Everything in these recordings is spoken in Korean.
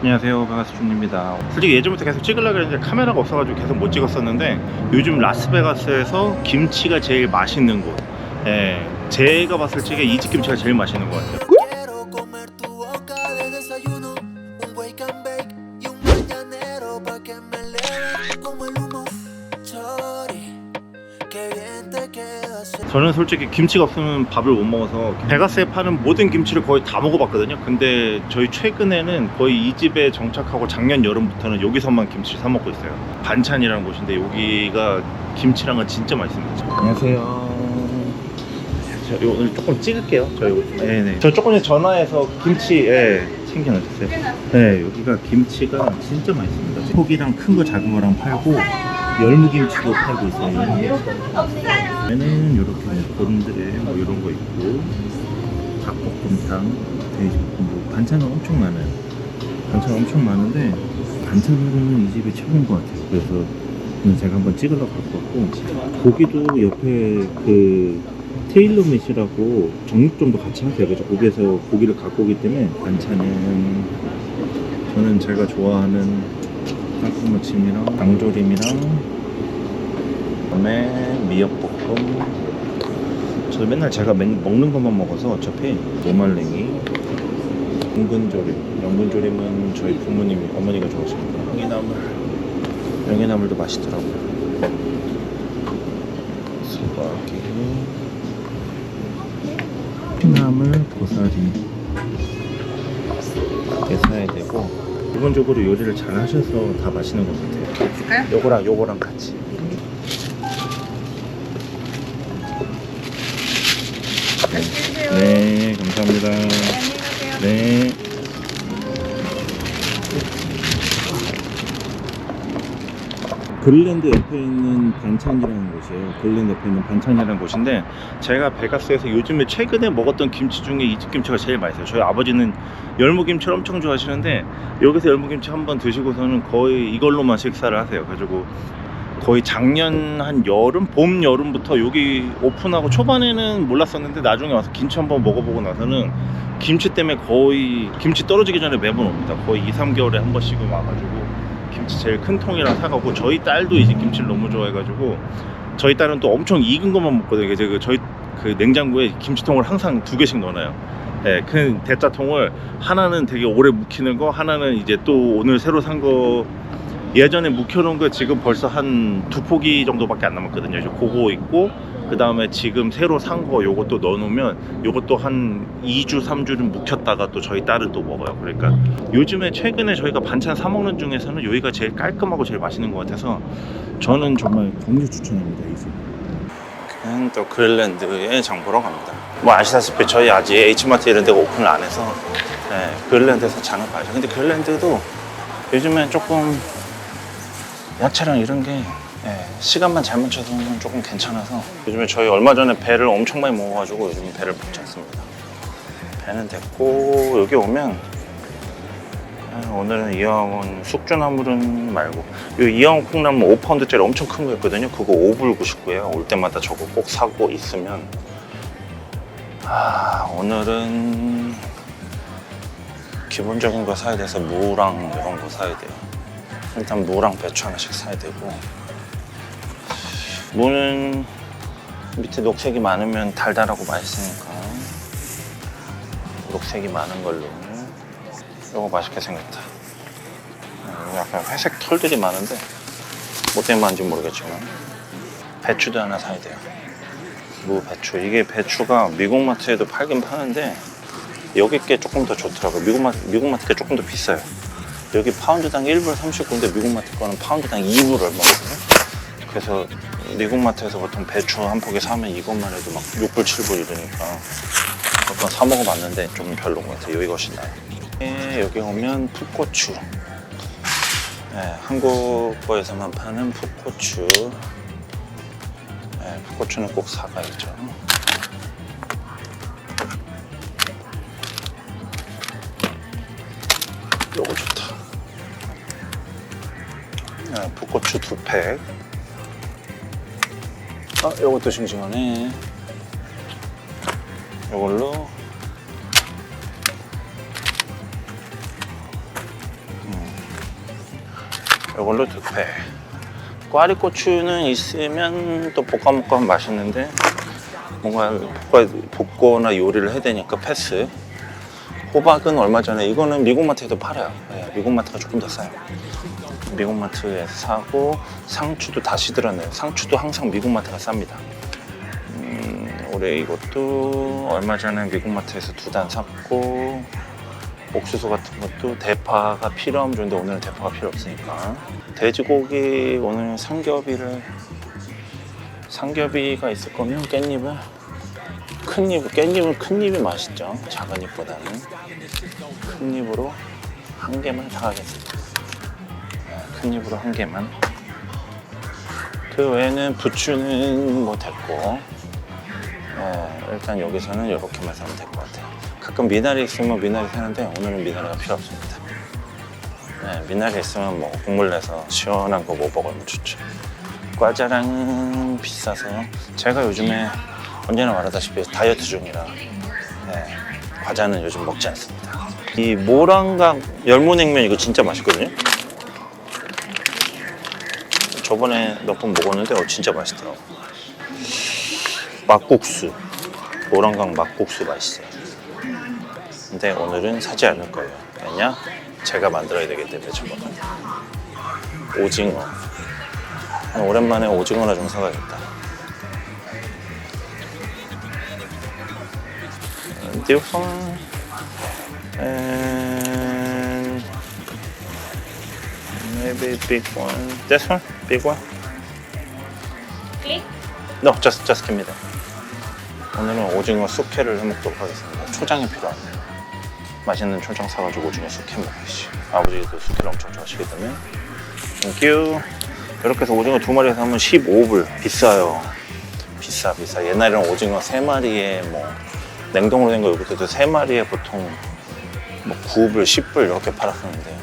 안녕하세요. 바가스준입니다. 솔직히 예전부터 계속 찍으려고 했는데 카메라가 없어가지고 계속 못 찍었었는데 요즘 라스베가스에서 김치가 제일 맛있는 곳. 예, 제가 봤을 적에 이집 김치가 제일 맛있는 것 같아요 저는 솔직히 김치가 없으면 밥을 못 먹어서 베가스에 파는 모든 김치를 거의 다 먹어봤거든요. 근데 저희 최근에는 거의 이 집에 정착하고 작년 여름부터는 여기서만 김치를 사 먹고 있어요. 반찬이라는 곳인데 여기가 김치랑은 진짜 맛있습니다. 안녕하세요. 저 이거 오늘 조금 찍을게요. 저희 네네. 저 조금 전에 전화해서 김치 예, 챙겨놨었어요. 네. 여기가 김치가 진짜 맛있습니다. 포기랑 큰 거 작은 거랑 팔고 열무김치도 팔고 있어요. 얘는 이렇게 본드레 뭐 이런 거 있고 닭볶음탕, 돼지볶음 뭐 반찬은 엄청 많아요. 반찬 엄청 많은데 반찬으로는 이 집이 최고인 것 같아요. 그래서 제가 한번 찍으러 갈 것 같고 고기도 옆에 그 테일러메시라고 정육점도 같이 하세요. 그래서 거기에서 고기를 갖고 오기 때문에 반찬은 저는 제가 좋아하는 땅콩무침이랑 장조림이랑 그다음에 미역볶음. 저 맨날 제가 맨- 먹는 것만 먹어서 어차피 노말랭이 연근조림. 연근조림은 저희 부모님이 어머니가 좋아하십니다. 명이나물. 명이나물도 맛있더라고요. 수박이 피나물 고사리. 이렇게 사야 되고 기본적으로 요리를 잘 하셔서 다 맛있는 것 같아요 있을까요? 요거랑 요거랑 같이 맛있게 드세요. 네 감사합니다 네, 안녕히 가세요. 네 그릴랜드 옆에 있는 반찬이라는 곳이에요. 그릴랜드 옆에 있는 반찬이라는 곳인데 제가 베가스에서 요즘에 최근에 먹었던 김치 중에 이 집 김치가 제일 맛있어요. 저희 아버지는 열무김치를 엄청 좋아하시는데 여기서 열무김치 한번 드시고서는 거의 이걸로만 식사를 하세요. 그래가지고 거의 작년 한 여름, 봄, 여름부터 여기 오픈하고 초반에는 몰랐었는데 나중에 와서 김치 한번 먹어보고 나서는 김치 때문에 거의 김치 떨어지기 전에 매번 옵니다. 거의 2, 3개월에 한 번씩은 와가지고 김치 제일 큰 통이랑 사가고 저희 딸도 이제 김치를 너무 좋아해가지고 저희 딸은 또 엄청 익은 것만 먹거든요. 그래서 그 저희 그 냉장고에 김치통을 항상 두 개씩 넣어놔요. 네, 큰 대짜통을 하나는 되게 오래 묵히는 거, 하나는 이제 또 오늘 새로 산거 예전에 묵혀놓은 거 지금 벌써 한 두 포기 정도밖에 안 남았거든요. 그래서 그거 있고 그 다음에 지금 새로 산 거 요것도 넣어놓으면 요것도 한 2주, 3주는 묵혔다가 또 저희 딸은 또 먹어요. 그러니까 요즘에 최근에 저희가 반찬 사 먹는 중에서는 여기가 제일 깔끔하고 제일 맛있는 것 같아서 저는 정말 강력 추천합니다. 이 집. 또 그릴랜드에 장 보러 갑니다. 뭐 아시다시피 저희 아직 H마트 이런 데가 오픈을 안 해서 네, 그릴랜드에서 장을 봐야죠. 근데 그릴랜드도 요즘엔 조금 야채랑 이런 게 예, 시간만 잘 맞춰서는 조금 괜찮아서 요즘에 저희 얼마 전에 배를 엄청 많이 먹어가지고 요즘 배를 먹지 않습니다. 배는 됐고 여기 오면 아, 오늘은 이왕은 숙주나물은 말고 이 이왕 콩나물 5파운드짜리 엄청 큰 거였거든요. 그거 5불 99예요. 올 때마다 저거 꼭 사고 있으면 아 오늘은 기본적인 거 사야 돼서 무랑 이런 거 사야 돼요. 일단 무랑 배추 하나씩 사야 되고. 무는 밑에 녹색이 많으면 달달하고 맛있으니까. 녹색이 많은 걸로. 이거 맛있게 생겼다. 음, 약간 회색 털들이 많은데 뭐 때문에 많은지 모르겠지만. 배추도 하나 사야 돼요. 무 배추. 이게 배추가 미국 마트에도 팔긴 파는데 여기 게 조금 더 좋더라고요. 미국 마트, 미국 마트 게 조금 더 비싸요 여기 파운드당 1불 39인데 미국 마트 거는 파운드당 2불 얼마거든요. 그래서 미국 마트에서 보통 배추 한 포기 사면 이것만 해도 막 6불 7불 이러니까 몇번 사 먹어봤는데 좀 별로인 것 같아요. 여기가 훨씬 나아요. 예, 여기 오면 풋고추. 예, 한국 거에서만 파는 풋고추. 예, 풋고추는 꼭 사가야죠. 요거 좋다. 아, 풋고추 두 팩. 아, 요것도 싱싱하네. 요걸로 이걸로 두 팩. 꽈리고추는 있으면 또 볶아 먹으면 맛있는데 뭔가 볶거나 요리를 해야 되니까 패스. 호박은 얼마 전에 이거는 미국마트에도 팔아요. 네, 미국마트가 조금 더 싸요. 미국마트에서 사고 상추도 다시 들었네요. 상추도 항상 미국마트가 쌉니다. 음, 올해 이것도 얼마 전에 미국마트에서 두 단 샀고 옥수수 같은 것도 대파가 필요하면 좋은데 오늘은 대파가 필요 없으니까 돼지고기 오늘 삼겹이를 삼겹이가 있을 거면 깻잎을 큰 잎, 깻잎은 큰 잎이 맛있죠. 작은 잎보다는. 큰 잎으로 한 개만 사가겠습니다. 네, 큰 잎으로 한 개만. 그 외에는 부추는 뭐 됐고 네, 일단 여기서는 이렇게만 사면 될 것 같아요. 가끔 미나리 있으면 미나리 사는데 오늘은 미나리가 필요 없습니다. 네, 미나리 있으면 뭐 국물 내서 시원한 거 뭐 먹으면 좋죠. 과자랑은 비싸서 제가 요즘에 언제나 말하다시피 다이어트 중이라 네, 과자는 요즘 먹지 않습니다. 이 모랑각 열무냉면 이거 진짜 맛있거든요? 저번에 몇 번 먹었는데 어, 진짜 맛있더라고. 막국수. 모랑각 막국수 맛있어요. 근데 오늘은 사지 않을 거예요. 왜냐? 제가 만들어야 되기 때문에 저거는. 오징어. 오랜만에 오징어나 좀 사가겠다 This one and maybe big one. This one, big one. Click. No, just just give me that. 오늘은 오징어 숙회를 해먹도록 하겠습니다. 초장이 필요합니다. 맛있는 초장 사가지고 오징어 숙회 먹듯이. 아버지도 숙회를 엄청 좋아하시기 때문에. 땡큐. 이렇게 해서 오징어 두 마리 사면 15불. 비싸요. 비싸 비싸. 옛날에는 오징어 세 마리에 뭐 냉동으로 된거 이것도 세 마리에 보통 뭐 9불, 10불 이렇게 팔았었는데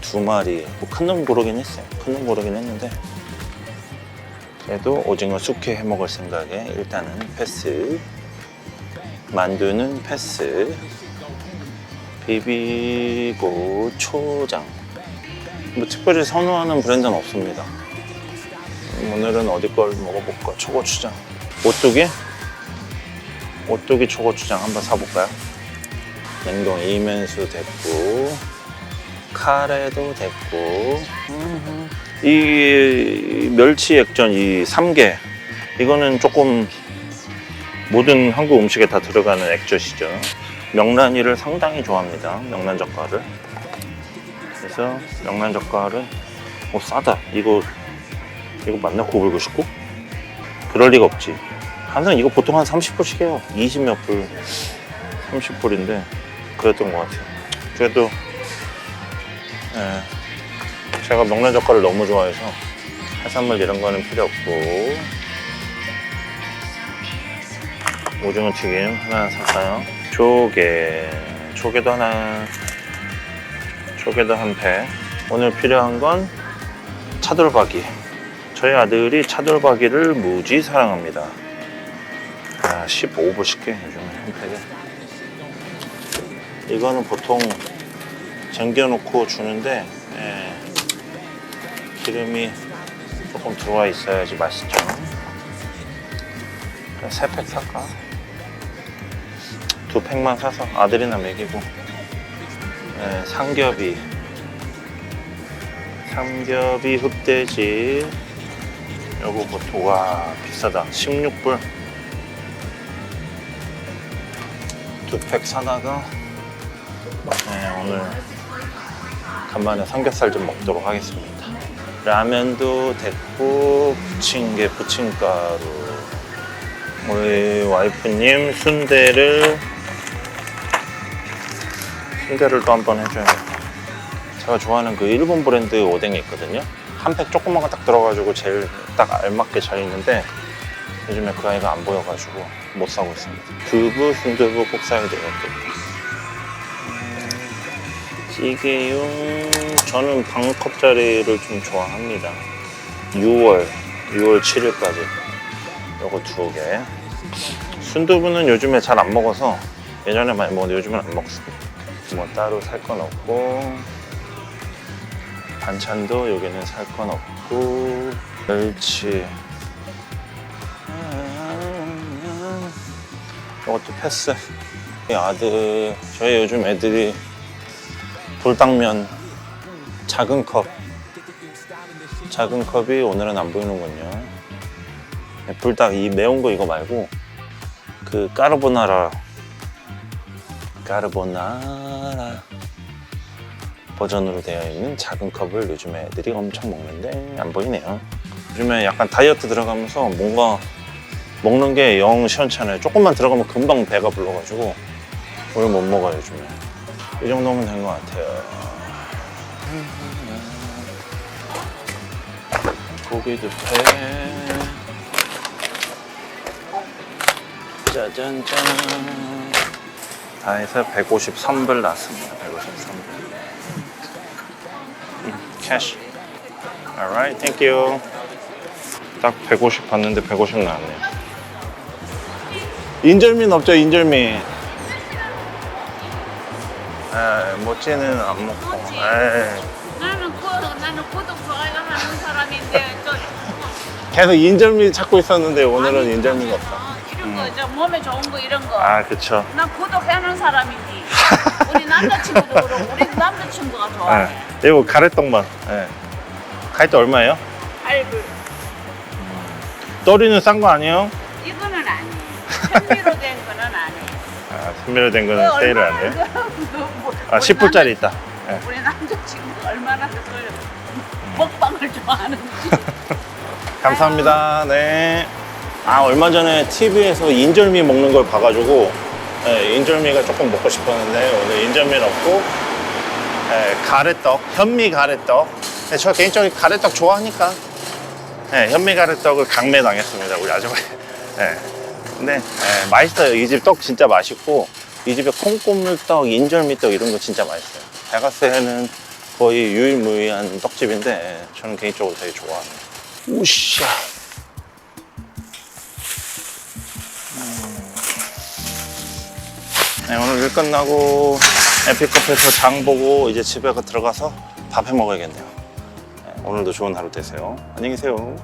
두 마리 뭐 큰놈 고르긴 했어요. 큰 놈 고르긴 했는데 그래도 오징어 숙회 해 먹을 생각에 일단은 패스. 만두는 패스. 비비고 초장. 뭐 특별히 선호하는 브랜드는 없습니다. 오늘은 어디 걸 먹어볼까? 초고추장. 오뚜기? 오뚜기 초고추장 한번 사볼까요? 냉동 이면수 됐고 카레도 됐고. 이 멸치 액젓 이 3개 이거는 조금 모든 한국 음식에 다 들어가는 액젓이죠 명란이를 상당히 좋아합니다 명란 젓갈을 그래서 명란 젓갈은 어 싸다 이거 이거 맞나 9불99? 그럴 리가 없지 항상 이거 보통 한 30불씩 해요. 20몇 불 30불인데 그랬던 것 같아요. 그래도 예, 제가 명란 젓갈을 너무 좋아해서 해산물 이런 거는 필요 없고 오징어 튀김 하나 살까요? 조개 조개도 하나 조개도 한팩 오늘 필요한 건 차돌박이. 저희 아들이 차돌박이를 무지 사랑합니다 아, 15불씩 해 요즘에 한 팩에 이거는 보통 쟁겨놓고 주는데 예, 기름이 조금 들어와 있어야지 맛있죠. 세팩 살까? 두 팩만 사서 아들이나 먹이고. 예, 삼겹이. 삼겹이 흑돼지. 요거 보통 와 비싸다. 16불 두팩 사다가 네, 오늘 간만에 삼겹살 좀 먹도록 하겠습니다. 라면도 됐고 부침개 부침가루 우리 와이프님 순대를 순대를 또 한 번 해줘야겠다. 제가 좋아하는 그 일본 브랜드 오뎅이 있거든요. 한 팩 조그만 거 딱 들어가지고 제일 딱 알맞게 잘 있는데 요즘에 그 아이가 안 보여가지고 못 사고 있습니다. 두부, 순두부 꼭 사야 되겠다. 찌개용 저는 반컵짜리를 좀 좋아합니다 6월 6월 7일까지 요거 두 개 순두부는 요즘에 잘 안 먹어서 예전에 많이 먹었는데 요즘은 안 먹습니다 뭐 따로 살 건 없고 반찬도 여기는 살 건 없고 멸치 이것도 패스. 이 아들 저희 요즘 애들이 돌당면 작은 컵. 작은 컵이 오늘은 안 보이는군요. 네, 불닭 이 매운 거 이거 말고 그 까르보나라. 까르보나라 버전으로 되어 있는 작은 컵을 요즘에 애들이 엄청 먹는데 안 보이네요. 요즘에 약간 다이어트 들어가면서 뭔가 먹는 게 영 시원찮아요. 조금만 들어가면 금방 배가 불러가지고 오늘 못 먹어요 요즘에. 이 정도면 된 것 같아요. 고기도 회. 짜잔짠. 다 해서 153불 났습니다. 153불. 캐시. Alright, thank you. 딱 150 봤는데 150 나왔네요. 인절미는 없죠, 인절미. 에, 모찌는 안 먹고. 에, 나는 구, 나는 구독 좋아요 하는 사람인데 저 계속 인절미 찾고 있었는데 오늘은 아니, 인절미가 없다. 이런 거, 저 몸에 좋은 거 이런 거. 아, 그쵸. 난 구독하는 사람이지. 우리 남자친구도 그러고 우리 남자친구가 좋아해. 예. 이거 가래떡만. 예. 가래떡 얼마예요? 알불. 떠리는 싼 거 아니에요? 현미로 된 거는 아니에요. 아, 선별로 된 거는 그 세일을 안? 그 뭐, 아, 우리 10불짜리 있다. 예. 우리 남자친구 얼마나 그 먹방을 좋아하는지. 감사합니다. 네. 아 얼마 전에 TV에서 인절미 먹는 걸 봐가지고 예, 인절미가 조금 먹고 싶었는데 오늘 인절미는 없고 예, 가래떡, 현미 가래떡. 예, 저 개인적으로 가래떡 좋아하니까 예, 현미 가래떡을 강매당했습니다 우리 아줌마. 예. 근데 예, 맛있어요. 이 집 떡 진짜 맛있고 이 집에 콩고물떡, 인절미떡 이런 거 진짜 맛있어요. 베가스에는 거의 유일무이한 떡집인데 예, 저는 개인적으로 되게 좋아합니다. 우샤. 네, 오늘 일 끝나고 에픽커피에서 장 보고 이제 집에 들어가서 밥 해 먹어야겠네요. 네, 오늘도 좋은 하루 되세요. 안녕히 계세요.